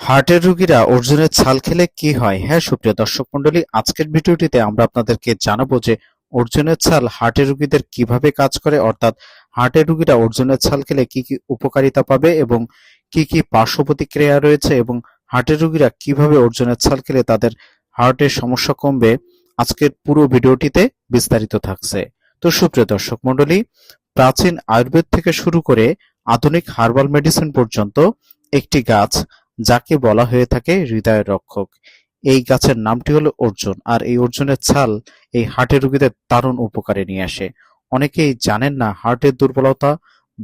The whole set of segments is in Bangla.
হার্টের রোগীরা অর্জুনের ছাল খেলে কি হয়? হ্যাঁ সুপ্রিয় দর্শক মন্ডলী আজকের ভিডিওটিতে আমরা আপনাদেরকে জানাব যে অর্জুনের ছাল হার্টের রোগীদের কীভাবে কাজ করে, অর্থাৎ হার্টের রোগীরা অর্জুনের ছাল খেলে কি কি উপকারিতা পাবে এবং কি কি পার্শ্ব প্রতিক্রিয়া রয়েছে এবং হার্টের রোগীরা কীভাবে অর্জুনের ছাল খেলে তাদের হার্টের সমস্যা কমবে, আজকের পুরো ভিডিওটিতে বিস্তারিত থাকছে। তো সুপ্রিয় দর্শক মন্ডলী প্রাচীন আয়ুর্বেদ থেকে শুরু করে আধুনিক হার্বাল মেডিসিন পর্যন্ত একটি গাছ যাকে বলা হয়ে থাকে হৃদয়ের রক্ষক। এই গাছের নামটি হলো অর্জুন, আর এই অর্জুনের ছাল এই হার্টের রোগীদের দারুণ উপকারে নিয়ে আসে। অনেকেই জানেন না হার্টের দুর্বলতা,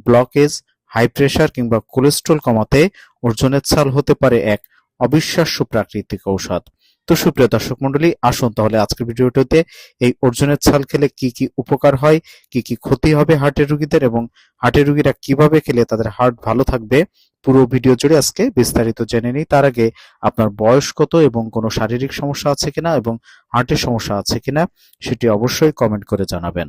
ব্লকেজ, হাই প্রেশার কিংবা কোলেস্ট্রল কমাতে অর্জুনের ছাল হতে পারে এক অবিশ্বাস্য প্রাকৃতিক ঔষধ। তো সুপ্রিয় দর্শক মন্ডলী, আসুন তাহলে আজকের ভিডিওটিতে এই অর্জুনের ছাল খেলে কি কি উপকার হয়, কি কি ক্ষতি হবে হার্টের রোগীদের এবং হার্টের রোগীরা কীভাবে খেলে তাদের হার্ট ভালো থাকবে, পুরো ভিডিও জুড়ে আজকে বিস্তারিত জেনে নিই। তার আগে আপনার বয়স কত এবং কোনো শারীরিক সমস্যা আছে কিনা এবং হার্টের সমস্যা আছে কিনা সেটি অবশ্যই কমেন্ট করে জানাবেন।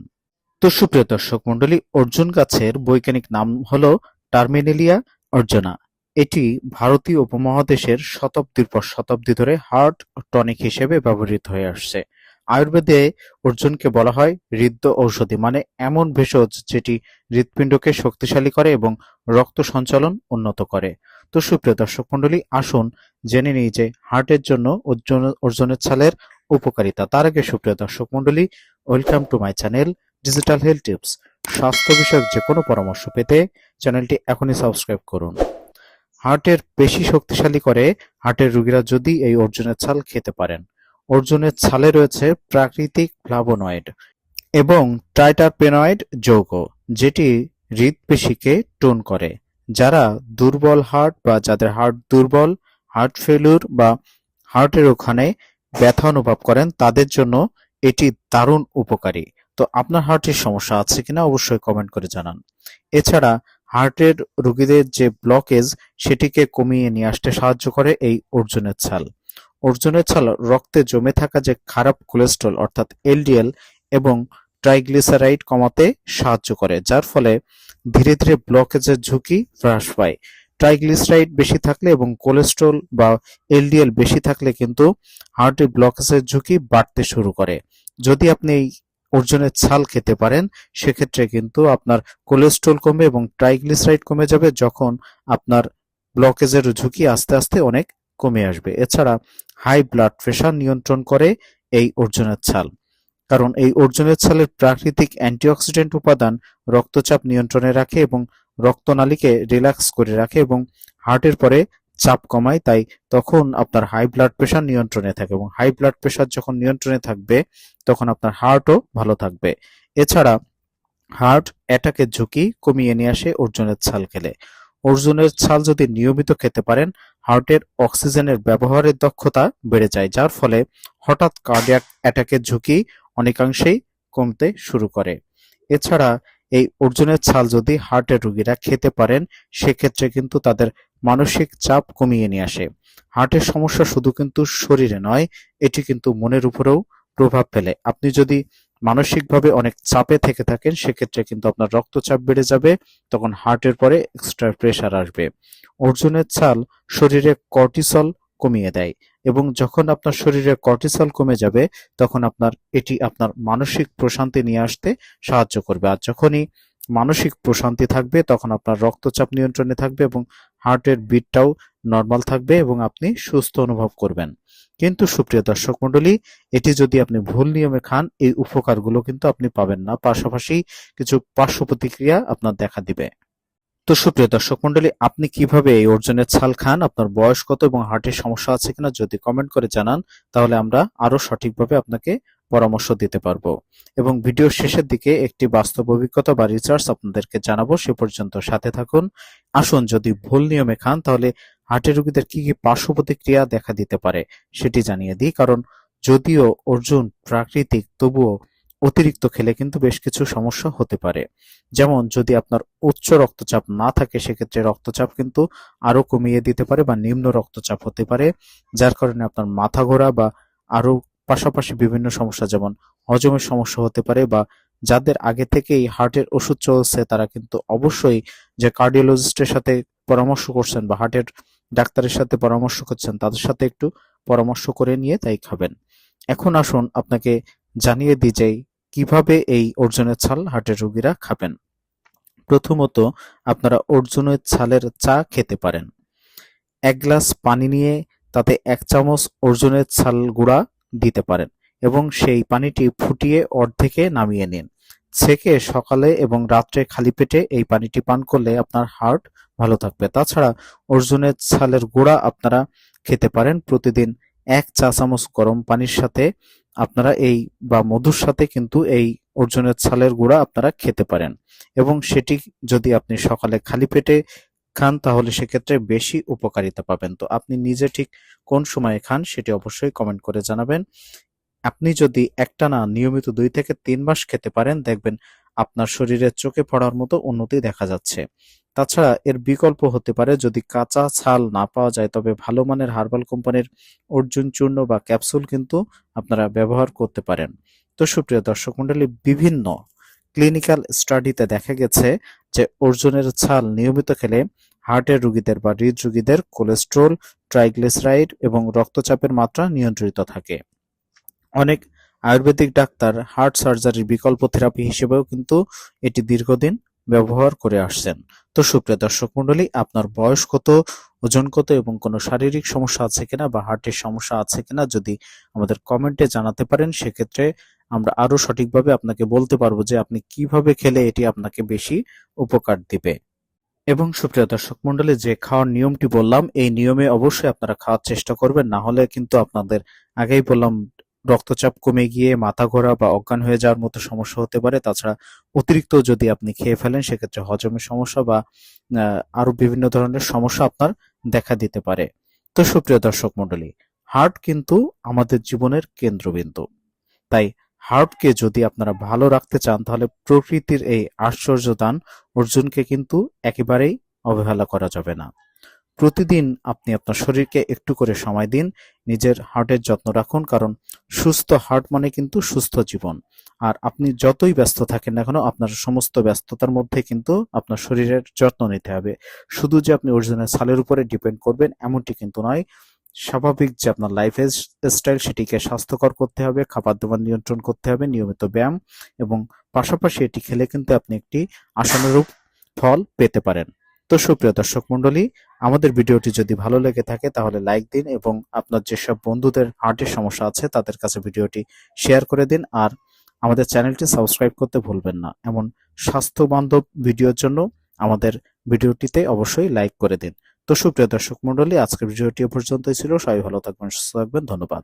তো সুপ্রিয় দর্শক মন্ডলী, অর্জুন গাছের বৈজ্ঞানিক নাম হলো টার্মিনেলিয়া অর্জনা। এটি ভারতীয় উপমহাদেশের শতাব্দীর পর শতাব্দী ধরে হার্ট টনিক হিসেবে ব্যবহৃত হয়ে আসছে। আয়ুর্বেদে অর্জুনকে বলা হয় হৃদ্য ঔষধি মানে এমন ভেষজ যেটি হৃৎপিণ্ডকে শক্তিশালী করে এবং রক্ত সঞ্চালন উন্নত করে। তো সুপ্রিয় দর্শক মন্ডলী আসুন জেনে নিই যে হার্টের জন্য অর্জুন, অর্জুনের ছালের উপকারিতা। তার আগে সুপ্রিয় দর্শক মন্ডলী welcome to my channel digital health tips. স্বাস্থ্য বিষয়ক যে কোনো পরামর্শ পেতে চ্যানেলটি এখনই সাবস্ক্রাইব করুন। হার্টের পেশি শক্তিশালী করে হার্টের রোগীরা যদি এই অর্জুনের ছাল খেতে পারেন। অর্জুনের ছালে রয়েছে প্রাকৃতিক ফ্লাভোনয়েড এবং ট্রাইটারপেনয়েড যৌগ, যেটি হৃদপেশিকে টোন করে, যারা দুর্বল হার্ট বা যাদের হার্ট দুর্বল, হার্ট ফেলুর বা হার্টের ওখানে ব্যথা অনুভব করেন, তাদের জন্য এটি দারুণ উপকারী। তো আপনার হার্টের সমস্যা আছে কিনা অবশ্যই কমেন্ট করে জানান। এছাড়া হার্টের রোগীদের যে ব্লকেজ, সেটিকে কমিয়ে নিয়ে আসতে সাহায্য করে এই অর্জুনের ছাল। অর্জুনের ছাল রক্তে জমে থাকা যে খারাপ কোলেস্ট্রল অর্থাৎ এলডিএল এবং ট্রাইগ্লিসারাইড কমাতে সাহায্য করে, যার ফলে ধীরে ধীরে ব্লকেজের ঝুঁকি হ্রাস পায়। ট্রাইগ্লিসারাইড বেশি থাকলে এবং কোলেস্ট্রল বা এলডিএল বেশি থাকলে কিন্তু হার্টের ব্লকেজের ঝুঁকি বাড়তে শুরু করে। যদি আপনি এই অর্জুনের ছাল খেতে পারেন, সেক্ষেত্রে কিন্তু আপনার কোলেস্ট্রল কমবে এবং ট্রাইগ্লিসারাইড কমে যাবে, যখন আপনার ব্লকেজের ঝুঁকি আস্তে আস্তে অনেক কমে আসবে। এছাড়া হাই ব্লাড প্রেশার নিয়ন্ত্রণ করে এই অর্জুনের ছাল। কারণ এই অর্জুনের ছালের প্রাকৃতিক অ্যান্টিঅক্সিডেন্ট উপাদান রক্তচাপ নিয়ন্ত্রণে রাখে এবং রক্তনালীকে রিল্যাক্স করে রাখে এবং হার্টের পরে চাপ কমায়, তাই তখন আপনার হাই ব্লাড প্রেশার নিয়ন্ত্রণে থাকে এবং হাই ব্লাড প্রেশার যখন নিয়ন্ত্রণে থাকবে, তখন আপনার হার্টও ভালো থাকবে। এছাড়া হার্ট অ্যাটাকের ঝুঁকি কমিয়ে নিয়ে আসে অর্জুনের ছাল খেলে। অর্জুনের ছাল যদি নিয়মিত খেতে পারেন হার্টের অক্সিজেনের ব্যবহারের দক্ষতা বেড়ে যায়, যার ফলে হঠাৎ কার্ডিয়াক অ্যাটাকের ঝুঁকি অনেকাংশেই কমতে শুরু করে। এছাড়া এই অর্জুনের ছাল যদি হার্টের রোগীরা খেতে পারেন, সেক্ষেত্রে কিন্তু তাদের মানসিক চাপ কমিয়ে নিয়ে আসে। হার্টের সমস্যা শুধু কিন্তু শরীরে নয়, এটি কিন্তু মনের উপরেও প্রভাব ফেলে। আপনি যদি মানসিকভাবে অনেক চাপে থেকে থাকেন, সেক্ষেত্রে কিন্তু আপনার রক্তচাপ বেড়ে যাবে, তখন হার্টের পরে এক্সট্রা প্রেশার আসবে। অর্জুনের ছাল শরীরে কর্টিসল কমিয়ে দেয় এবং যখন আপনার শরীরে কর্টিসল কমে যাবে, তখন আপনার, এটি আপনার মানসিক প্রশান্তি নিয়ে আসতে সাহায্য করবে। আর যখনই মানসিক প্রশান্তি থাকবে, তখন আপনার রক্তচাপ নিয়ন্ত্রণে থাকবে এবং হার্টের বিটটাও নর্মাল থাকবে এবং আপনি সুস্থ অনুভব করবেন। কিন্তু সুপ্রিয় দর্শক মণ্ডলী, এটি যদি আপনি ভুল নিয়মে খান, এই উপকারগুলো কিন্তু আপনি পাবেন না। পাশাপাশি কিছু পার্শ্ব প্রতিক্রিয়া আপনার দেখা দিবে। তো সুপ্রিয় দর্শক মন্ডলী আপনি কীভাবে এই অর্জনের ছাল খান? আপনার বয়স কত এবং হার্টের সমস্যা আছে কিনা যদি কমেন্ট করে জানান, তাহলে আমরা আরও সঠিকভাবে আপনাকে পরামর্শ দিতে পারব। এবং ভিডিওর শেষের দিকে একটি বাস্তব অভিজ্ঞতা বা রিসার্চ আপনাদেরকে জানাব, সে পর্যন্ত সাথে থাকুন। আসুন যদি ভুল নিয়মে খান, তাহলে হার্টের রোগীদের কি কি পার্শ্ব প্রতিক্রিয়া দেখা দিতে পারে সেটি জানিয়ে দিই। কারণ যদিও অর্জুন প্রাকৃতিক, তবুও অতিরিক্ত খেলে কিন্তু বেশ কিছু সমস্যা হতে পারে। যেমন যদি আপনার উচ্চ রক্তচাপ না থাকে, সেক্ষেত্রে রক্তচাপ কিন্তু আরও কমিয়ে দিতে পারে বা নিম্ন রক্তচাপ হতে পারে, যার কারণে আপনার মাথা ঘোরা বা আরও পাশাপাশি বিভিন্ন সমস্যা, যেমন হজমের সমস্যা হতে পারে বা যাদের আগে থেকেই হার্টের ওষুধ চলছে, তারা কিন্তু অবশ্যই যে কার্ডিওলজিস্টের সাথে পরামর্শ করছেন বা হার্টের ডাক্তারের সাথে পরামর্শ করছেন, তাদের সাথে একটু পরামর্শ করে নিয়ে তাই খাবেন। এখন আসুন আপনাকে জানিয়ে দিই যে কীভাবে এই অর্জুনের ছাল হার্টের রোগীরা খাবেন। প্রথমত, আপনারা অর্জুনের ছালের চা খেতে পারেন। এক গ্লাস পানি নিয়ে তাতে এক চামচ অর্জুনের ছাল গুঁড়া দিতে পারেন এবং সেই পানিটি ফুটিয়ে অর্ধেকে নামিয়ে নিন। ছেঁকে সকালে এবং রাত্রে খালি পেটে এই পানিটি পান করলে আপনার হার্ট ভালো থাকবে। তাছাড়া অর্জুনের ছালের গুঁড়া আপনারা খেতে পারেন। প্রতিদিন এক চা চামচ গরম পানির সাথে আপনারা এই বা মধুর সাথে কিন্তু এই অর্জুনের ছালের গুঁড়া আপনারা খেতে পারেন। এবং সেটি যদি আপনি সকালে খালি পেটে খান, তাহলে সেক্ষেত্রে বেশি উপকারিতা পাবেন। তো আপনি নিজে ঠিক কোন সময়ে খান সেটি অবশ্যই কমেন্ট করে জানাবেন। আপনি যদি একটানা নিয়মিত দুই থেকে তিন মাস খেতে পারেন, দেখবেন আপনার শরীরে চোখে পড়ার মতো উন্নতি দেখা যাচ্ছে। তাছাড়া এর বিকল্প হতে পারে যদি কাঁচা ছাল না পাওয়া যায়, তবে ভালো মানের হার্বাল কোম্পানির অর্জুন চূর্ণ বা ক্যাপসুল কিন্তু আপনারা ব্যবহার করতে পারেন। তো সুপ্রিয় দর্শক মন্ডলী বিভিন্ন ক্লিনিক্যাল স্টাডিতে দেখা গেছে যে অর্জুনের ছাল নিয়মিত খেলে হার্টের রোগীদের বা হৃদরোগীদের কোলেস্ট্রল, ট্রাইগ্লিসারাইড এবং রক্তচাপের মাত্রা নিয়ন্ত্রিত থাকে। অনেক আয়ুর্বেদিক ডাক্তার হার্ট সার্জারির বিকল্প থেরাপি হিসেবেও কিন্তু এটি দীর্ঘদিন ব্যবহার করে আসছেন। তো সুপ্রিয় দর্শক মন্ডলী আপনার বয়স কত, ওজন কত এবং কোনো শারীরিক সমস্যা আছে কিনা বা হার্টের সমস্যা আছে কিনা যদি আমাদের কমেন্টে জানাতে পারেন, সেক্ষেত্রে আমরা আরও সঠিকভাবে আপনাকে বলতে পারব যে আপনি কীভাবে খেলে এটি আপনাকে বেশি উপকার দিবে। এবং সুপ্রিয় দর্শক মন্ডলী যে খাওয়ার নিয়মটি বললাম, এই নিয়মে অবশ্যই আপনারা খাওয়ার চেষ্টা করবেন। না হলে কিন্তু আপনাদের আগেই বললাম, রক্তচাপ কমে গিয়ে মাথা ঘোরা বা অজ্ঞান হয়ে যাওয়ার মতো সমস্যা হতে পারে। তাছাড়া অতিরিক্ত যদি আপনি খেয়ে ফেলেন, সেক্ষেত্রে হজমের সমস্যা বা আরও বিভিন্ন ধরনের সমস্যা আপনার দেখা দিতে পারে। তো সুপ্রিয় দর্শক মন্ডলী হার্ট কিন্তু আমাদের জীবনের কেন্দ্রবিন্দু। তাই হার্টকে যদি আপনারা ভালো রাখতে চান, তাহলে প্রকৃতির এই আশ্চর্য দান অর্জুনকে কিন্তু একেবারেই অবহেলা করা যাবে না। প্রতিদিন আপনি আপনার শরীরকে একটু করে সময় দিন, নিজের হার্টের যত্ন রাখুন, কারণ সুস্থ হার্ট মানে কিন্তু সুস্থ জীবন। আর আপনি যতই ব্যস্ত থাকেন না কেন, আপনার সমস্ত ব্যস্ততার মধ্যে কিন্তু আপনার শরীরের যত্ন নিতে হবে। শুধু যে আপনি অর্জুনের ছালের উপরে ডিপেন্ড করবেন, এমনটি কিন্তু নয়। স্বাভাবিক যে আপনার লাইফ স্টাইল সেটিকে স্বাস্থ্যকর করতে হবে, খাবার দাবার নিয়ন্ত্রণ করতে হবে, নিয়মিত ব্যায়াম এবং পাশাপাশি এটি খেলে কিন্তু আপনি একটি আশানুরূপ ফল পেতে পারেন। তো সুপ্রিয় দর্শক মন্ডলী আমাদের ভিডিওটি যদি ভালো লেগে থাকে তাহলে লাইক দিন এবং আপনার যেসব বন্ধুদের হার্টের সমস্যা আছে তাদের কাছে ভিডিওটি শেয়ার করে দিন আর আমাদের চ্যানেলটি সাবস্ক্রাইব করতে ভুলবেন না। এমন স্বাস্থ্য বান্ধব ভিডিওর জন্য আমাদের ভিডিওটিতে অবশ্যই লাইক করে দিন। তো সুপ্রিয় দর্শক মন্ডলী আজকের ভিডিওটি পর্যন্তই ছিল। সবাই ভালো থাকবেন সুস্থ থাকবেন। ধন্যবাদ।